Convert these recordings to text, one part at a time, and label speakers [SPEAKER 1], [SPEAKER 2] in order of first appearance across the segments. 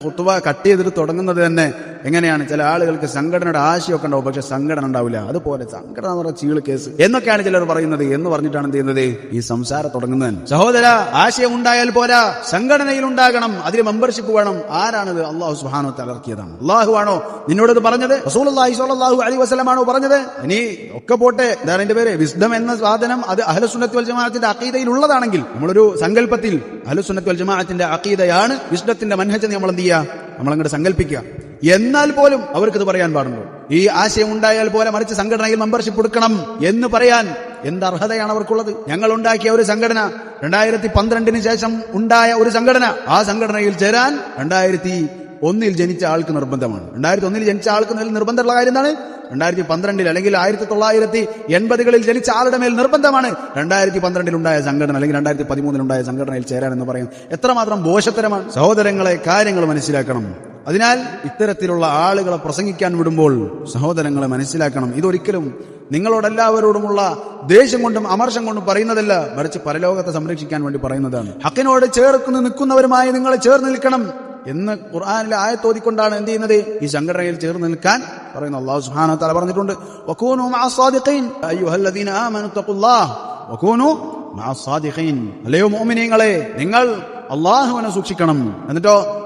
[SPEAKER 1] കുത്തുവ cut ചെയ്തിട്ട് തുടങ്ങുന്നത് തന്നെ എങ്ങനെയാണ്? ചില ആളുകൾക്ക് സംഘടനയുടെ ആശയമൊക്കെ ഉണ്ടാവും പക്ഷെ സംഘടന ഉണ്ടാവില്ല. അതുപോലെ സംഘടന എന്ന് പറഞ്ഞ ചീൾ കേസ്. എന്നൊക്കെയാണ് ചിലർ പറയുന്നത്. എന്ന് പറഞ്ഞിട്ടാണ് എന്ത് ചെയ്യുന്നത്? ഈ സംസാരം തുടങ്ങുന്നത് സഹോദര ആശയം ഉണ്ടായാൽ പോരാ. സംഘടനയിൽ ഉണ്ടാകണം. അതിൽ മെമ്പർഷിപ്പ് വേണം. ആരാണിത് അള്ളാഹു സുഹാനോ തലർക്കിയതാണ് അള്ളാഹു ആണോ? നിന്നോട് ഇത് പറഞ്ഞത്? റസൂലുള്ളാഹി അലി വസ്ലമാണോ പറഞ്ഞത്? ഇനി ഒക്കെ പോട്ടെ. എന്താണ് എന്റെ പേര്. വിസ്ഡം എന്ന സാധനം അത് അഹലസുന്നത്ത് വൽ ജമാഅത്തിന്റെ അഖീദയിൽ ഉള്ളതാണെങ്കിൽ നമ്മളൊരു സങ്കല്പത്തിൽ അഹലസുന്നത്ത് വൽ ജമാഅത്തിന്റെ അഖീദയാണ് വിസ്ഡത്തിന്റെ മനഹജ് നമ്മൾ എന്ത് ചെയ്യുക? നമ്മൾ അങ്ങോട്ട് സങ്കല്പിക്കുക. എന്നാൽ പോലും അവർക്കിത് പറയാൻ പാടുള്ളൂ ഈ ആശയം ഉണ്ടായാൽ പോലെ മറിച്ച് സംഘടനയിൽ മെമ്പർഷിപ്പ് എടുക്കണം എന്ന് പറയാൻ എന്ത് അർഹതയാണ് അവർക്കുള്ളത്? ഞങ്ങൾ ഉണ്ടാക്കിയ ഒരു സംഘടന രണ്ടായിരത്തി പന്ത്രണ്ടിന് ശേഷം ഉണ്ടായ ഒരു സംഘടന. ആ സംഘടനയിൽ ചേരാൻ രണ്ടായിരത്തി ഒന്നിൽ ജനിച്ച ആൾക്ക് നിർബന്ധമാണ്. രണ്ടായിരത്തി ഒന്നിൽ ജനിച്ച ആൾക്ക് നിർബന്ധമുള്ള കാര്യം എന്താണ്? രണ്ടായിരത്തി പന്ത്രണ്ടിൽ അല്ലെങ്കിൽ ആയിരത്തി തൊള്ളായിരത്തി എൺപതുകളിൽ ജനിച്ച ആളുടെ മേൽ നിർബന്ധമാണ് രണ്ടായിരത്തി പന്ത്രണ്ടിൽ ഉണ്ടായ സംഘടന അല്ലെങ്കിൽ രണ്ടായിരത്തി പതിമൂന്നിൽ ഉണ്ടായ സംഘടനയിൽ ചേരാൻ എന്ന് പറയും എത്രമാത്രം ദോഷത്തരമാണ് സഹോദരങ്ങളെ കാര്യങ്ങൾ മനസ്സിലാക്കണം. അതിനാൽ ഇത്തരത്തിലുള്ള ആളുകളെ പ്രസംഗിക്കാൻ വിടുമ്പോൾ സഹോദരങ്ങളെ മനസ്സിലാക്കണം. ഇതൊരിക്കലും നിങ്ങളോടെല്ലാവരോടുമുള്ള ദേഷ്യം കൊണ്ടും അമർഷം കൊണ്ടും പറയുന്നതല്ല മറിച്ച് പരലോകത്തെ സംരക്ഷിക്കാൻ വേണ്ടി പറയുന്നതാണ്. ഹക്കിനോട് ചേർക്കുന്ന നിൽക്കുന്നവരുമായി നിങ്ങളെ ചേർന്ന് നിൽക്കണം എന്ന് ഖുർആാനിലെ ആയത്തോതിക്കൊണ്ടാണ് എന്ത് ചെയ്യുന്നത്? ഈ സംഘടനയിൽ ചേർന്ന് നിൽക്കാൻ പറയുന്നു അള്ളാഹു സുഹാന തല പറഞ്ഞിട്ടുണ്ട്. അല്ലയോ മോമിനിയങ്ങളെ നിങ്ങൾ അള്ളാഹുവിനെ സൂക്ഷിക്കണം. എന്നിട്ടോ?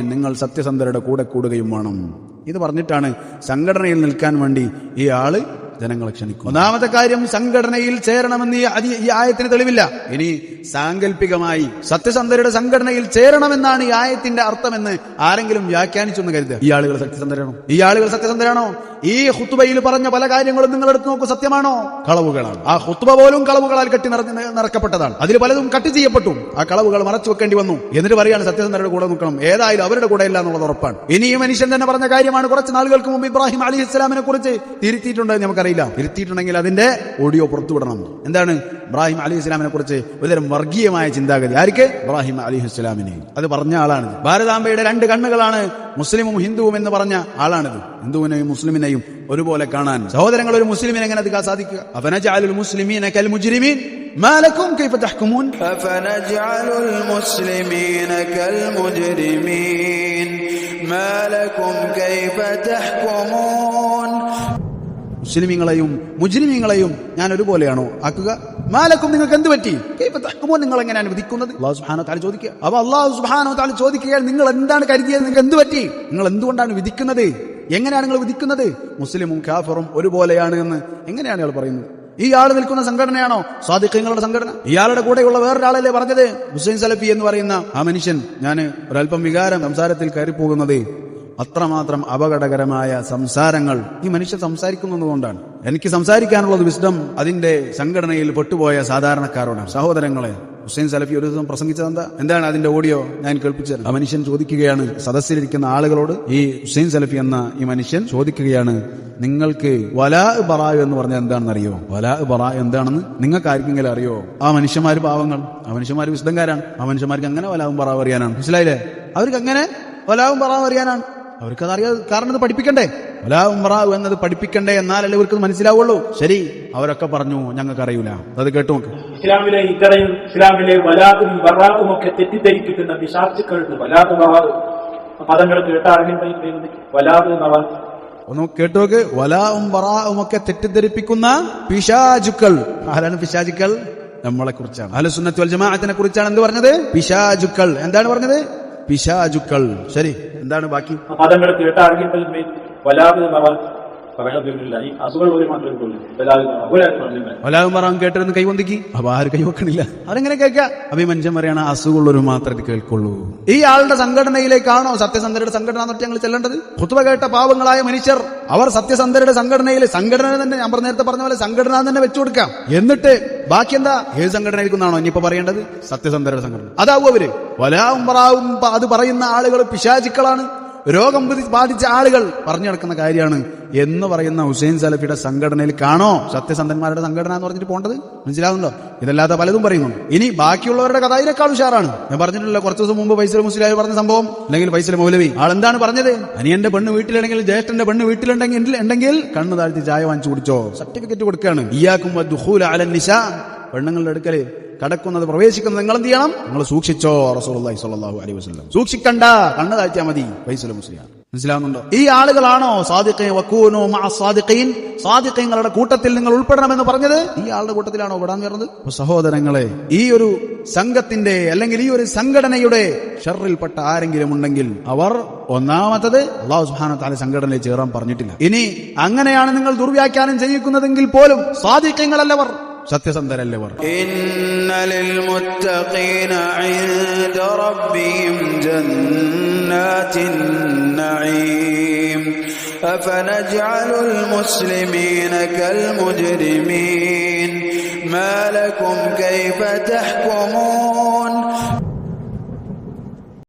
[SPEAKER 1] നിങ്ങൾ സത്യസന്ധരുടെ കൂടെ കൂടുകയും വേണം. ഇത് പറഞ്ഞിട്ടാണ് സംഘടനയിൽ നിൽക്കാൻ വേണ്ടി ഈ ആൾ ജനങ്ങളെ ക്ഷണിക്കും ഒന്നാമത്തെ കാര്യം സംഘടനയിൽ ചേരണമെന്ന് ഈ ആയത്തിന് തെളിവില്ല. ഇനി സാങ്കല്പികമായി സത്യസന്ധരുടെ സംഘടനയിൽ ചേരണമെന്നാണ് ഈ ആയത്തിന്റെ അർത്ഥമെന്ന് ആരെങ്കിലും വ്യാഖ്യാനിച്ചു എന്ന് കരുതുക ഈ ആളുകൾ സത്യസന്ധരാണോ? ഈ ആളുകൾ സത്യസന്ധരാണോ? ഈ ഹുത്തുബയിൽ പറഞ്ഞ പല കാര്യങ്ങളും നിങ്ങൾ എടുത്തു നോക്കൂ സത്യമാണോ? കളവുകളാണ്. ആ ഹുത്തുബ പോലും കളവുകളാൽ കെട്ടി നിറഞ്ഞ നിറക്കപ്പെട്ടതാണ് അതിൽ പലതും കട്ട് ചെയ്യപ്പെട്ടു. ആ കളവുകൾ മറച്ചു വെക്കേണ്ടി വന്നു. എന്നിട്ട് പറയാണ് സത്യസന്ധരുടെ കൂടെ നിൽക്കണം. ഏതായാലും അവരുടെ കൂടെ ഇല്ല എന്നുള്ളത് ഉറപ്പാണ്. ഇനി ഈ മനുഷ്യൻ തന്നെ പറഞ്ഞ കാര്യമാണ് കുറച്ച് നാളുകൾക്ക് മുമ്പ് ഇബ്രാഹിം അലി ഇസ്ലാമിനെ കുറിച്ച് തിരുത്തിയിട്ടുണ്ടെന്ന് നമുക്കറിയില്ല തിരുത്തിയിട്ടുണ്ടെങ്കിൽ അതിന്റെ ഓഡിയോ പുറത്തുവിടണം എന്താണ് ഇബ്രാഹിം അലി ഇസ്ലാമിനെ കുറിച്ച് ഒരുതരം വർഗീയമായ ചിന്താഗതി ആർക്ക് ഇബ്രാഹിം അലി ഇസ്ലാമിനെ അത് പറഞ്ഞ ആളാണ് ഭാരതാംബയുടെ രണ്ട് കണ്ണുകളാണ് മുസ്ലിമും ഹിന്ദുവും എന്ന് പറഞ്ഞ ആളാണിത് ഹിന്ദുവിനെയും മുസ്ലിമിനെയും ഒരുപോലെ കാണാൻ സഹോദരങ്ങൾ ഒരു മുസ്ലിമിനെ എങ്ങനെ അത് സാധിക്കുക അവനജാലുൽ മുസ്ലിമീന കൽ മുജ്രിമീൻ മാലക്കും കൈഫ തഹ്കുമൂൻ
[SPEAKER 2] أفنجعل المسلمين كالمجرمين ما لكم كيف تحكمون
[SPEAKER 1] മുസ്ലിമീങ്ങളെയും മുജ്ലിമീങ്ങളെയും ഞാൻ ഒരുപോലെയാണോ ആക്കുക? മാലക്കും നിങ്ങൾക്ക് എന്ത് പറ്റി? തഹ്കുമൂൻ നിങ്ങൾ എങ്ങനെയാണ് വിധിക്കുന്നത്? അള്ളാഹു സുബ്ഹാനഹു വ തആല ചോദിക്കുക. അപ്പൊ അള്ളാഹു സുബ്ഹാനഹു വ തആല ചോദിക്കുകയാൽ നിങ്ങൾ എന്താണ് കരുതിയത്? നിങ്ങൾക്ക് എന്ത് പറ്റി? നിങ്ങൾ എന്തുകൊണ്ടാണ് വിധിക്കുന്നത്? എങ്ങനെയാണ് നിങ്ങൾ വിധിക്കുന്നത്? മുസ്ലിമും കാഫറും ഒരുപോലെയാണ് എന്ന് എങ്ങനെയാണ് ഇയാൾ പറയുന്നത്? ഈ ആൾ നിൽക്കുന്ന സംഘടനയാണോ? സ്വാദിഖ്യങ്ങളുടെ സംഘടന? ഇയാളുടെ കൂടെയുള്ള വേറൊരാളല്ലേ പറഞ്ഞത്? ഹുസൈൻ സലഫി എന്ന് പറയുന്ന ആ മനുഷ്യൻ ഞാൻ ഒരല്പം വികാരം സംസാരത്തിൽ കയറിപ്പോകുന്നത് അത്രമാത്രം അപകടകരമായ സംസാരങ്ങൾ ഈ മനുഷ്യൻ സംസാരിക്കുന്നതുകൊണ്ടാണ്. എനിക്ക് സംസാരിക്കാനുള്ളത് വിസ്ഡം അതിന്റെ സംഘടനയിൽ പെട്ടുപോയ സാധാരണക്കാരോടാണ്. സഹോദരങ്ങളെ ഹുസൈൻ സലഫി ഒരു ദിവസം പ്രസംഗിച്ചത് എന്താ? എന്താണ് അതിന്റെ ഓഡിയോ ഞാൻ കേൾപ്പിച്ചത് ആ മനുഷ്യൻ ചോദിക്കുകയാണ് സദസ്സിലിരിക്കുന്ന ആളുകളോട് ഈ ഹുസൈൻ സലഫി എന്ന ഈ മനുഷ്യൻ ചോദിക്കുകയാണ് നിങ്ങൾക്ക് വലാ ബറ എന്ന് പറഞ്ഞാൽ എന്താണെന്ന് അറിയോ? വലാ ബറ എന്താണെന്ന് നിങ്ങൾക്ക് ആർക്കെങ്കിലും അറിയോ? ആ മനുഷ്യന്മാര് പാവങ്ങൾ. ആ മനുഷ്യന്മാര് വിശുദ്ധങ്കാരാണ് ആ മനുഷ്യന്മാർക്ക് അങ്ങനെ വലാവും ബറാവ് അറിയാനാണ്. മനസ്സിലായില്ലേ? അവർക്ക് അങ്ങനെ വലാവും ബറാവ് അറിയാനാണ്. അവർക്കത് അറിയാ കാരണം ഇത് പഠിപ്പിക്കണ്ടേ? വലാവും ഉമറാവ് എന്നത് പഠിപ്പിക്കണ്ടേ എന്നാലല്ലേ ഇവർക്ക് മനസ്സിലാവുള്ളൂ. ശരി അവരൊക്കെ പറഞ്ഞു ഞങ്ങൾക്ക് അറിയൂല അത് കേട്ടു നോക്ക്.
[SPEAKER 3] ഇസ്ലാമിലെ ഇതറയും ഇസ്ലാമിലെ വലാതും വറാവും ഒക്കെ തെറ്റിദ്ധരിപ്പിക്കുന്ന പിശാച്ചുക്കളുണ്ട് ബറാദ് പദങ്ങൾ നവാ
[SPEAKER 1] ഒന്ന് കേട്ടു നോക്ക്. വലാവും വറാവും ഒക്കെ തെറ്റിദ്ധരിപ്പിക്കുന്ന പിശാചുക്കൾ. ആരാണ് പിശാചുക്കൾ? നമ്മളെ കുറിച്ചാണ് അഹ്ലുസുന്നത്ത് വൽ ജമാഅത്തിനെ കുറിച്ചാണ് എന്ത് പറഞ്ഞത്? പിശാചുക്കൾ. എന്താണ് പറഞ്ഞത്? പിശാചുക്കൾ. ശരി എന്താണ് ബാക്കി?
[SPEAKER 3] പദങ്ങൾ കേട്ടാറിനും
[SPEAKER 1] ബറാവും കേട്ടിരുന്ന് കൈവന്തിക്ക് അപ്പൊ ആര് കൈവക്കണില്ല അവരെങ്ങനെ കേൾക്കുക അപ്പൊ ഈ മനുഷ്യൻ പറയണ അസുഖമുള്ളവർ മാത്രമേ കേൾക്കുള്ളൂ. ഈ ആളുടെ സംഘടനയിലേക്കാണോ സത്യസന്ധരുടെ സംഘടന എന്നിട്ട് ഞങ്ങൾ ചെല്ലേണ്ടത്? കുത്തുവ കേട്ട പാവങ്ങളായ മനുഷ്യർ അവർ സത്യസന്ധരുടെ സംഘടനയിൽ സംഘടന തന്നെ ഞാൻ പറഞ്ഞ നേരത്തെ പറഞ്ഞ പോലെ സംഘടന തന്നെ വെച്ചു കൊടുക്കാം. എന്നിട്ട് ബാക്കി എന്താ? ഏത് സംഘടനയിൽക്കുന്നാണോ ഇനിയിപ്പോ പറയേണ്ടത്? സത്യസന്ധരുടെ സംഘടന. അതാവും അവർ. വലാവും ഉമറാവും പ- അത് പറയുന്ന ആളുകൾ പിശാചിക്കളാണ്. രോഗം ബാധി- ബാധിച്ച ആളുകൾ പറഞ്ഞു നടക്കുന്ന കാര്യമാണ്. എന്ന് പറയുന്ന ഹുസൈൻ സലഫിയുടെ സംഘടനയിൽ കാണോ? സത്യസന്ധന്മാരുടെ സംഘടന എന്ന് പറഞ്ഞിട്ട് പോകേണ്ടത്? മനസ്സിലാവുന്നുണ്ടോ? ഇതല്ലാതെ പലതും പറയുന്നുണ്ട് ഇനി ബാക്കിയുള്ളവരുടെ കഥ ഇതിനേക്കാൾ ഉഷാറാണ്. ഞാൻ പറഞ്ഞിട്ടില്ല കുറച്ച് ദിവസം മുമ്പ് ഫൈസൽ മുസ്ലിയായി പറഞ്ഞ സംഭവം അല്ലെങ്കിൽ ഫൈസൽ മൗലവി. ആളെന്താണ് പറഞ്ഞത്? അനിയന്റെ പെണ്ണ് വീട്ടിലുണ്ടെങ്കിൽ ജ്യേഷ്ഠന്റെ പെണ്ണ് വീട്ടിലുണ്ടെങ്കിൽ ഉണ്ടെങ്കിൽ കണ്ണ് താഴ്ത്തി ചായ വാങ്ങിച്ചു കുടിച്ചോ. സർട്ടിഫിക്കറ്റ് കൊടുക്കുകയാണ്. ഇയാക്കും പെണ്ണുങ്ങളുടെ അടുക്കൽ കടക്കുന്നത് പ്രവേശിക്കുന്നത് നിങ്ങൾ എന്ത് ചെയ്യണം? നിങ്ങൾ സൂക്ഷിച്ചോ റസൂലുള്ളാഹി സ്വല്ലല്ലാഹു അലൈഹി വസ്ലം സൂക്ഷിക്കണ്ട കണ്ണ് താഴ്ത്തിയാൽ മതി. ഫൈസൽ മുസ്ലിയാർ. മനസ്സിലാവുന്നുണ്ടോ? ഈ ആളുകളാണോ സാദിഖീൻ സാദിഖീങ്ങളുടെ കൂട്ടത്തിൽ നിങ്ങൾ ഉൾപ്പെടണമെന്ന് പറഞ്ഞത്? ഈ ആളുടെ കൂട്ടത്തിലാണോ പെടാൻ കയറുന്നത് സഹോദരങ്ങളെ ഈ ഒരു സംഘത്തിന്റെ അല്ലെങ്കിൽ ഈ ഒരു സംഘടനയുടെ ഷെറിൽപ്പെട്ട ആരെങ്കിലും ഉണ്ടെങ്കിൽ അവർ ഒന്നാമത്തത് അള്ളാഹു സുബ്ഹാനഹു വതആല സംഘടനയിൽ ചേരാൻ പറഞ്ഞിട്ടില്ല. ഇനി അങ്ങനെയാണ് നിങ്ങൾ ദുർവ്യാഖ്യാനം ചെയ്യിക്കുന്നതെങ്കിൽ പോലും സാദിഖ്യങ്ങളല്ലവർ സത്യസന്ധരല്ലവർ
[SPEAKER 2] إن للمتقين عند ربهم جنات النعيم أفنجعل المسلمين كالمجرمين ما لكم كيف تحكمون